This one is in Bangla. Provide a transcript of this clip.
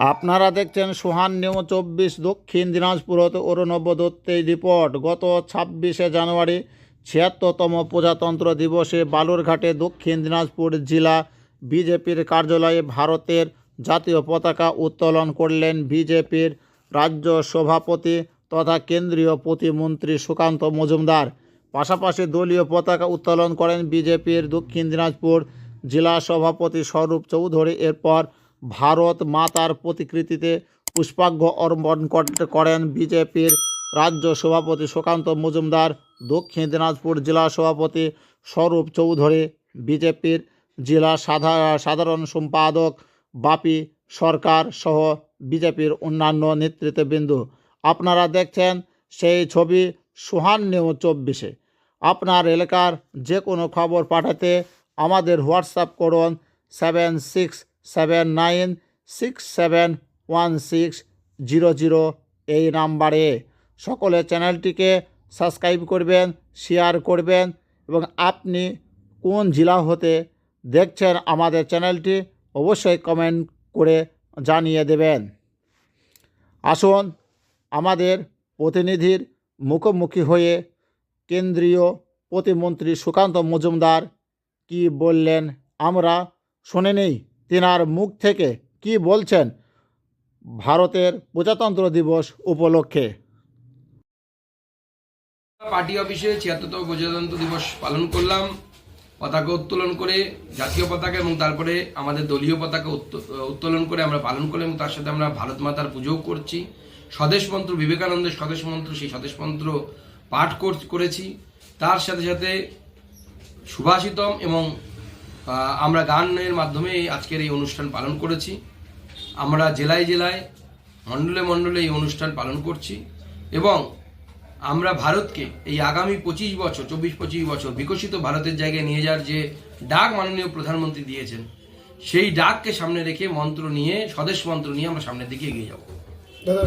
আপনারা দেখছেন সোহান নিউ চব্বিশ দক্ষিণ দিনাজপুর হতে অরুণব দত্তের রিপোর্ট। গত ছাব্বিশে জানুয়ারি ছিয়াত্তরতম প্রজাতন্ত্র দিবসে বালুরঘাটে দক্ষিণ দিনাজপুর জেলা বিজেপির কার্যালয়ে ভারতের জাতীয় পতাকা উত্তোলন করলেন বিজেপির রাজ্য সভাপতি তথা কেন্দ্রীয় প্রতিমন্ত্রী সুকান্ত মজুমদার। পাশাপাশি দলীয় পতাকা উত্তোলন করেন বিজেপির দক্ষিণ দিনাজপুর জেলা সভাপতি স্বরূপ চৌধুরী। এরপর ভারত মাতার প্রতিকৃতিতে পুষ্পার্ঘ্য অর্পণ করেন বিজেপির রাজ্য সভাপতি সুকান্ত মজুমদার, দক্ষিণ দিনাজপুর জেলা সভাপতি স্বরূপ চৌধুরী, বিজেপির জেলা সাধা- সাধারণ সম্পাদক বাপি সরকার সহ বিজেপির অন্যান্য নেতৃত্ববৃন্দ। আপনারা দেখছেন সেই ছবি সুহান নিউজ চব্বিশে। আপনার এলাকার যে কোনো খবর পাঠাতে আমাদের হোয়াটসঅ্যাপ করুন seven six seven nine six seven one six zero zero এই নাম্বারে সকলে চ্যানেলটিকে সাবস্ক্রাইব করবেন শেয়ার করবেন এবং আপনি কোন জেলা হতে দেখছেন আমাদের চ্যানেলটি অবশ্যই কমেন্ট করে জানিয়ে দেবেন। আসুন আমাদের প্রতিনিধির মুখোমুখি হয়ে কেন্দ্রীয় প্রতিমন্ত্রী সুকান্ত মজুমদার কি বললেন আমরা শুনে নেই। তেনার মুখ থেকে কি বলছেন? ভারতের প্রজাতন্ত্র দিবস উপলক্ষে। পার্টি অফিসে ছিয়াত্তরতম প্রজাতন্ত্র দিবস পালন করলাম। পতাকা উত্তোলন করে, জাতীয় পতাকা এবং তারপরে আমাদের দলীয় পতাকা উত্তো- উত্তোলন করে আমরা পালন করলাম এবং তার সাথে আমরা ভারত মাতার পুজোও করছি। স্বদেশ মন্ত্র, বিবেকানন্দের স্বদেশ মন্ত্র, সেই স্বদেশ মন্ত্র পাঠ কর- করেছি। তার সাথে সাথে সুভাষিতম এবং আমরা গানের মাধ্যমে আজকের এই অনুষ্ঠান পালন করেছি। আমরা জেলায় জেলায়, মণ্ডলে মণ্ডলে এই অনুষ্ঠান পালন করছি এবং আমরা ভারতকে এই আগামী পঁচিশ বছর, চব্বিশ পঁচিশ বছর বিকশিত ভারতের জায়গায় নিয়ে যাওয়ার যে ডাক মাননীয় প্রধানমন্ত্রী দিয়েছেন, সেই ডাককে সামনে রেখে মন্ত্র নিয়ে, স্বদেশ মন্ত্র নিয়ে আমরা সামনের দিকে এগিয়ে যাব। দাদা